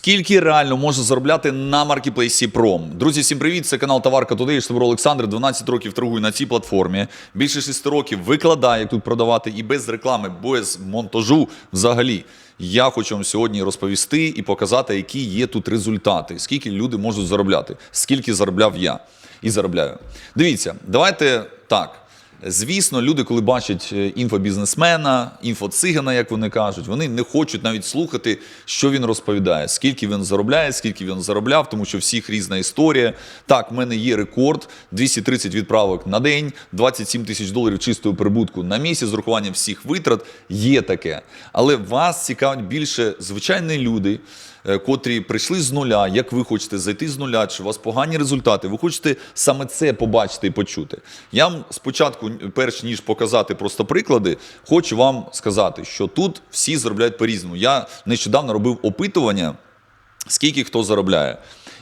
Скільки реально може заробляти на маркетплейсі Пром? Друзі, всім привіт! Це канал Товарка Today. Штабро Олександр. 12 років торгую на цій платформі. Більше 6 років викладаю, як тут продавати, і без реклами, без монтажу взагалі. Я хочу вам сьогодні розповісти і показати, які є тут результати, скільки люди можуть заробляти, скільки заробляв я і заробляю. Дивіться, давайте так. Звісно, люди, коли бачать е, інфобізнесмена, інфоцигана, як вони кажуть, вони не хочуть навіть слухати, що він розповідає, скільки він заробляє, скільки він заробляв, тому що всіх різна історія. Так, в мене є рекорд 230 відправок на день, 27 тисяч доларів чистого прибутку на місяць з урахуванням всіх витрат. Є таке. Але вас цікавить більше звичайні люди котрі прийшли з нуля, як ви хочете зайти з нуля, чи у вас погані результати, ви хочете саме це побачити і почути. Я вам спочатку, перш ніж показати просто приклади, хочу вам сказати, що тут всі заробляють по-різному. Я нещодавно робив опитування, скільки хто заробляє.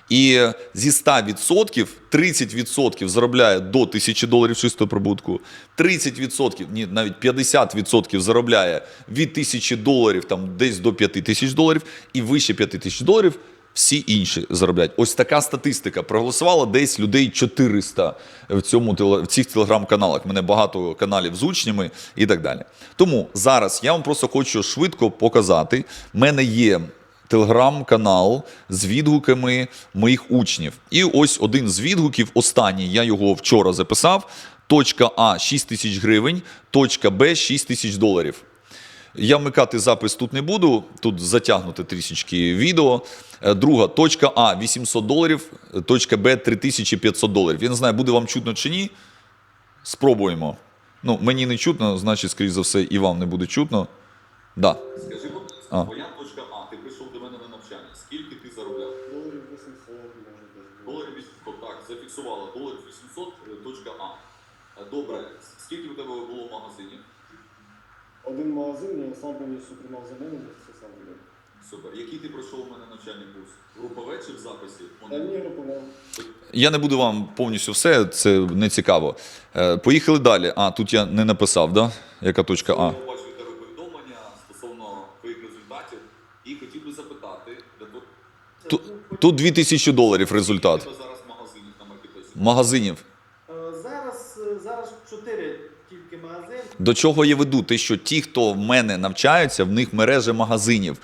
І зі 100% 30% заробляє до 1000 доларів чистого прибутку, 30%, ні, навіть 50% заробляє від 1000 доларів там десь до 5000 доларів, і вище 5000 доларів всі інші заробляють. Ось така статистика. Проголосувало десь людей 400 в, цьому, в цих телеграм-каналах. Мене багато каналів з учнями і так далі. Тому зараз я вам просто хочу швидко показати. У мене є телеграм-канал з відгуками моїх учнів. І ось один з відгуків, останній, я його вчора записав. Точка А 6 тисяч гривень, точка Б 6 тисяч доларів. Я вмикати запис тут не буду, тут затягнути трішечки відео. Е, Друга точка А 800 доларів, точка Б 3500 доларів. Я не знаю, буде вам чутно чи ні. Спробуємо. Ну, мені не чутно, значить, скоріш за все, і вам не буде чутно. Да. Скажи, будь ласка, А. твоя точка А, ти прийшов до мене на навчання. Скільки ти заробляв? Доларів 800, може десь. Доларів 800, так, зафіксувала. Доларів 800, е, точка А. Е, Добре, скільки у тебе було магазинів? Один магазин, я сам повністю приймав замовлення, це сам робив. Супер. Який ти пройшов у мене навчальний курс? Групове чи в записі? Та ні, групував. Я не буду вам повністю все, це не цікаво. Е, Поїхали далі. А, тут я не написав, да? Яка точка А? Я побачив у тебе повідомлення стосовно твоїх результатів і хотів би запитати, де тут Тут, тут 2000 доларів результат. зараз магазинів на маркетплейсі? Магазинів. Е, Зараз, е, зараз чотири тільки магазин. До чого я веду? Те, що ті, хто в мене навчаються, в них мережа магазинів.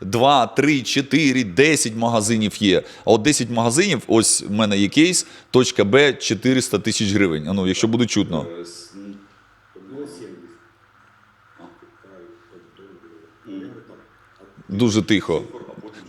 2, 3, 4, 10 магазинів є. А от 10 магазинів, ось в мене є кейс, точка Б 400 тисяч гривень. А ну, якщо буде чутно. Дуже тихо.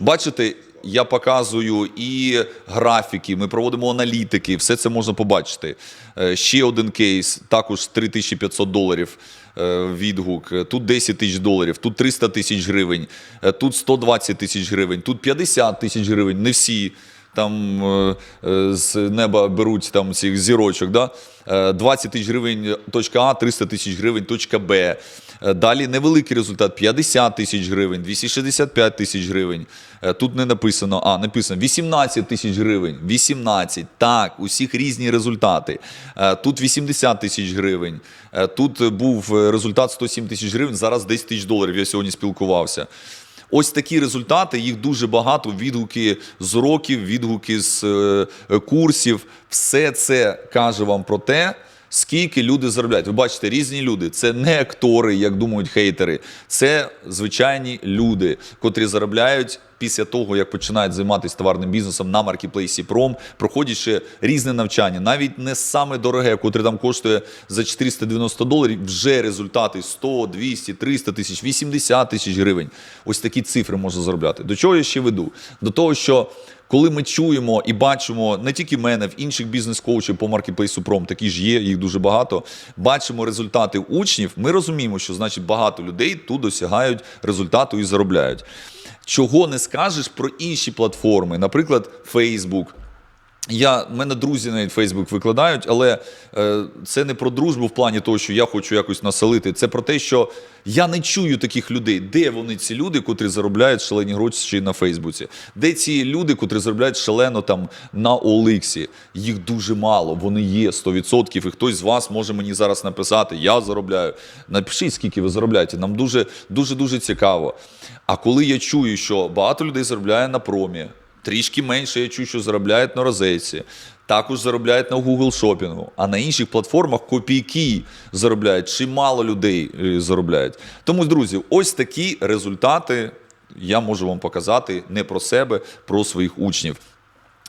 Бачите, я показую і графіки, ми проводимо аналітики, все це можна побачити. Е, Ще один кейс, також 3500 доларів е, відгук, Е, тут 10 тисяч доларів, тут 300 тисяч гривень, е, тут 120 тисяч гривень, тут 50 тисяч гривень. Не всі там е, е, з неба беруть там цих зірочок. Да? Е, 20 тисяч гривень точка А, 300 тисяч гривень точка Б. Е, Далі невеликий результат 50 тисяч гривень, 265 тисяч гривень. Е, Тут не написано, а написано 18 тисяч гривень. 18. Так, усіх різні результати. Е, Тут 80 тисяч гривень. Е, Тут був е, результат 107 тисяч гривень, зараз 10 тисяч доларів. Я сьогодні спілкувався. Ось такі результати, їх дуже багато. Відгуки з років, відгуки з е, е, курсів. Все це каже вам про те, скільки люди заробляють. Ви бачите, різні люди. Це не актори, як думають хейтери. Це звичайні люди, котрі заробляють після того, як починають займатися товарним бізнесом на маркетплейсі Пром, проходять ще різне навчання, навіть не саме дороге, котре там коштує за 490 доларів, вже результати 100, 200, 300 тисяч, 80 тисяч гривень. Ось такі цифри можна заробляти. До чого я ще веду? До того, що коли ми чуємо і бачимо не тільки мене, в інших бізнес-коучів по маркетплейсу Пром, такі ж є, їх дуже багато. Бачимо результати учнів. Ми розуміємо, що значить багато людей тут досягають результату і заробляють. Чого не скажеш про інші платформи, наприклад, Facebook. Я, мене друзі навіть Фейсбук викладають, але е, це не про дружбу в плані того, що я хочу якось населити. Це про те, що я не чую таких людей. Де вони ці люди, котрі заробляють шалені гроші на Фейсбуці? Де ці люди, котрі заробляють шалено там на OLX? Їх дуже мало, вони є 100%. І хтось з вас може мені зараз написати: Я заробляю. Напишіть, скільки ви заробляєте. Нам дуже дуже дуже цікаво. А коли я чую, що багато людей заробляє на промі. Трішки менше я чую, що заробляють на розетці. Також заробляють на Google шопінгу, а на інших платформах копійки заробляють, чимало людей е, заробляють. Тому, друзі, ось такі результати я можу вам показати не про себе, про своїх учнів.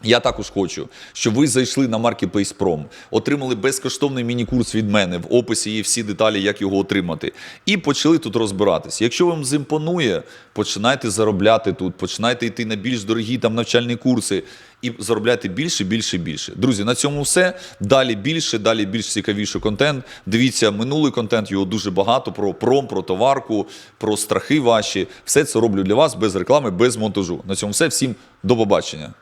Я також хочу, щоб ви зайшли на Marketplace Prom, отримали безкоштовний міні-курс від мене. В описі є всі деталі, як його отримати. І почали тут розбиратись. Якщо вам зімпонує, починайте заробляти тут, починайте йти на більш дорогі там навчальні курси і заробляти більше, більше, більше. Друзі, на цьому все. Далі більше, далі більш цікавіший контент. Дивіться, минулий контент його дуже багато про пром, про товарку, про страхи ваші. Все це роблю для вас без реклами, без монтажу. На цьому все. Всім до побачення.